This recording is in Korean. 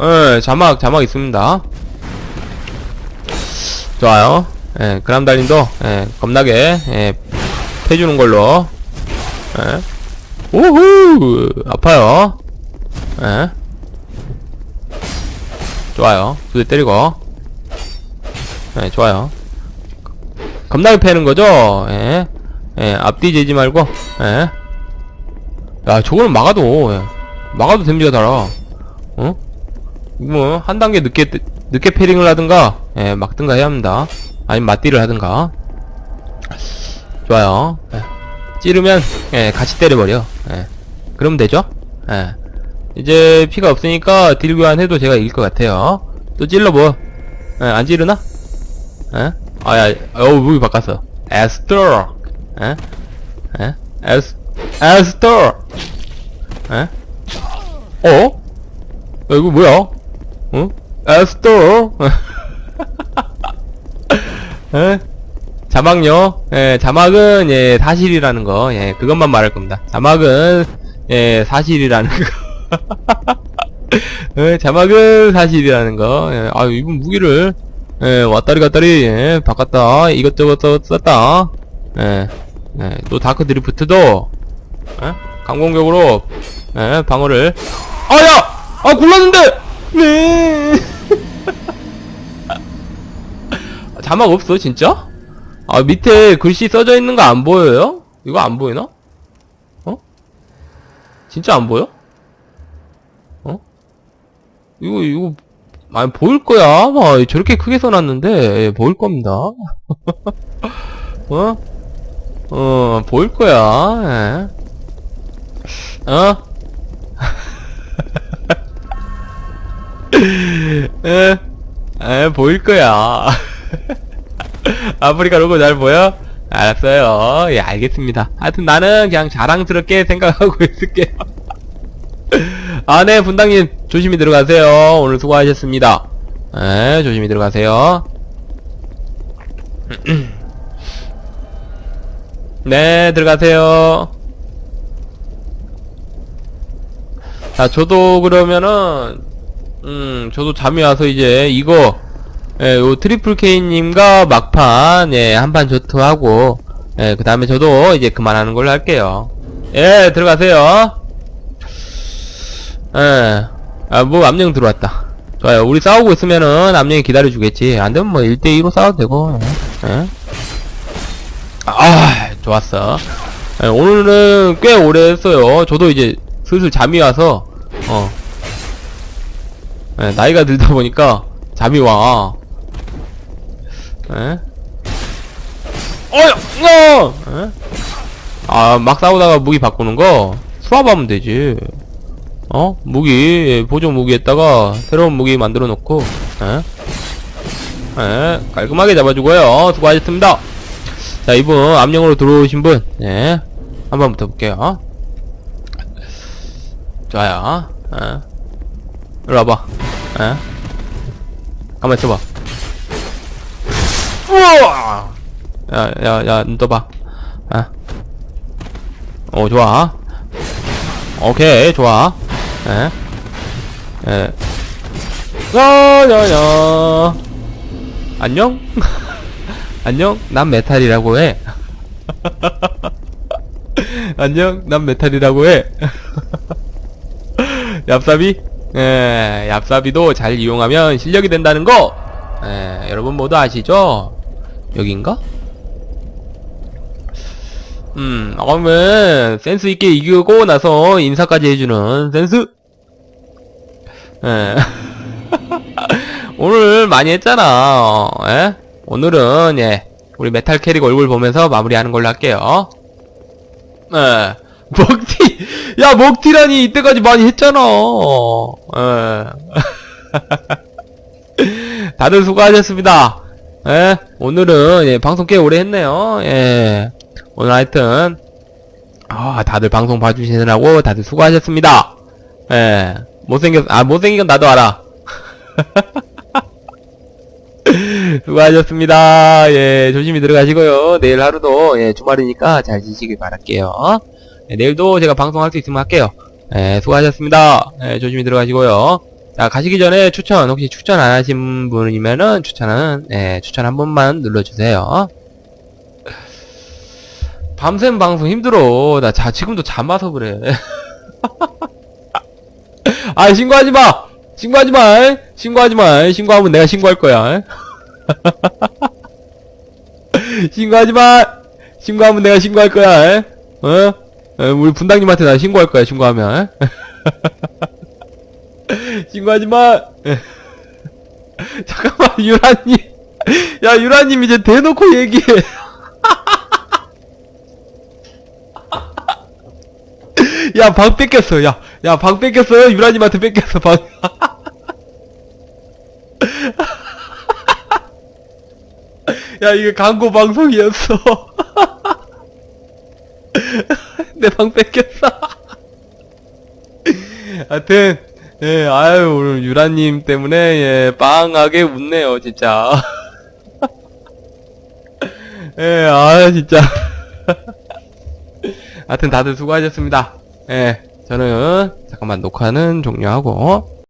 예, 자막, 자막 있습니다. 좋아요. 예, 그람 달님도, 예, 겁나게, 예, 패주는 걸로. 예. 오후! 아파요. 예. 좋아요. 두 대 때리고. 예, 좋아요. 겁나게 패는 거죠? 예. 예, 앞뒤 재지 말고, 예. 야, 저거는 막아도, 예. 막아도 데미지가 달아. 어? 뭐, 한 단계 늦게, 늦게 패링을 하든가, 예, 막든가 해야 합니다. 아니면 맞디를 하든가. 좋아요. 예. 찌르면, 예, 같이 때려버려. 예. 그러면 되죠? 예. 이제 피가 없으니까 딜 교환해도 제가 이길 것 같아요. 또 찔러보. 예, 안 찌르나? 예? 아, 야, 어우, 무기 바꿨어. 에스터. 예? 예? 에스, 에스터. 예? 어? 야, 이거 뭐야? 어? 에스터. 예? 자막요. 예, 자막은 예, 사실이라는 거. 예, 그것만 말할 겁니다. 자막은 예, 사실이라는 거. 예, 자막은 사실이라는 거. 예, 아, 이분 무기를 예, 왔다리 갔다리 예, 바꿨다. 이것저것 써- 썼다. 예, 예, 또 다크 드리프트도 예? 강공격으로 예, 방어를 아야! 아 굴렀는데! 네 자막 없어 진짜? 아 밑에 글씨 써져 있는 거 안 보여요? 이거 안 보이나? 어? 진짜 안 보여? 어? 이거 이거 아니 보일 거야 아마 저렇게 크게 써놨는데 예, 보일 겁니다 어? 어 보일 거야 예. 어? 에, 에, 보일 거야. 아프리카 로고 잘 보여? 알았어요. 예, 알겠습니다. 하여튼 나는 그냥 자랑스럽게 생각하고 있을게요. 아, 네, 분당님, 조심히 들어가세요. 오늘 수고하셨습니다. 네, 조심히 들어가세요. 네, 들어가세요. 자, 저도 그러면은, 음, 저도 잠이 와서 이제 이거, 예, 요 트리플 K님과 막판, 예, 한판 저투하고, 예, 그 다음에 저도 이제 그만하는 걸로 할게요. 예, 들어가세요. 예, 아, 뭐, 암령 들어왔다. 좋아요. 우리 싸우고 있으면은 암령이 기다려주겠지. 안 되면 뭐 1대2로 싸워도 되고, 예. 예. 아, 좋았어. 예, 오늘은 꽤 오래 했어요. 저도 이제 슬슬 잠이 와서, 어, 예, 나이가 들다 보니까 잠이 와. 예? 어여, 어! 예? 아, 막 싸우다가 무기 바꾸는 거 수압하면 되지. 어? 무기 보조 무기에다가 새로운 무기 만들어 놓고, 예? 예, 깔끔하게 잡아주고요. 수고하셨습니다. 자, 이분 암령으로 들어오신 분, 예, 한번 붙어볼게요. 좋아요. 예. 이리 와봐. 에? 가만 있어봐. 우와! 야, 야, 야, 눈 떠봐. 아. 어, 좋아. 오케이, 좋아. 에? 에. 야, 야, 야. 안녕? 안녕? 난 메탈이라고 해. 안녕? 난 메탈이라고 해. 얍삽이? 예, 얍삽이도 잘 이용하면 실력이 된다는 거! 예, 여러분 모두 아시죠? 여긴가? 음, 그러면 센스 있게 이기고 나서 인사까지 해주는 센스? 예. 오늘 많이 했잖아. 예? 오늘은, 예, 우리 메탈 캐릭 얼굴 보면서 마무리하는 걸로 할게요. 예. 먹튀! 야, 먹튀라니, 이때까지 많이 했잖아. 예. 다들 수고하셨습니다. 예. 오늘은, 예, 방송 꽤 오래 했네요. 예. 오늘 하여튼, 아, 다들 방송 봐주시느라고 다들 수고하셨습니다. 예. 못생겼, 아, 못생긴 건 나도 알아. 수고하셨습니다. 예, 조심히 들어가시고요. 내일 하루도, 예, 주말이니까 잘 지시길 바랄게요. 예, 내일도 제가 방송할 수 있으면 할게요. 예, 수고하셨습니다. 예, 조심히 들어가시고요. 자, 가시기 전에 추천, 혹시 추천 안 하신 분이면은 추천은, 예, 추천 한 번만 눌러주세요. 밤샘 방송 힘들어. 나 자, 지금도 잠아서 그래. 아, 신고하지 마! 신고하지 마! 신고하지 마! 신고하면 내가 신고할 거야. 신고하지 마! 신고하면 내가 신고할 거야. 어? 어, 우리 분당님한테 나 신고할 거야, 신고하면. 신고하지 마! 잠깐만, 유라님. 야, 유라님 이제 대놓고 얘기해. 야, 방 뺏겼어. 야, 야, 방 뺏겼어. 유라님한테 뺏겼어, 방. 야, 이게 광고 방송이었어. 내 방 뺏겼어. 하여튼, 예, 아유, 오늘 유라님 때문에, 예, 빵하게 웃네요, 진짜. 예, 아, 진짜. 하여튼 다들 수고하셨습니다. 예, 저는, 잠깐만, 녹화는 종료하고,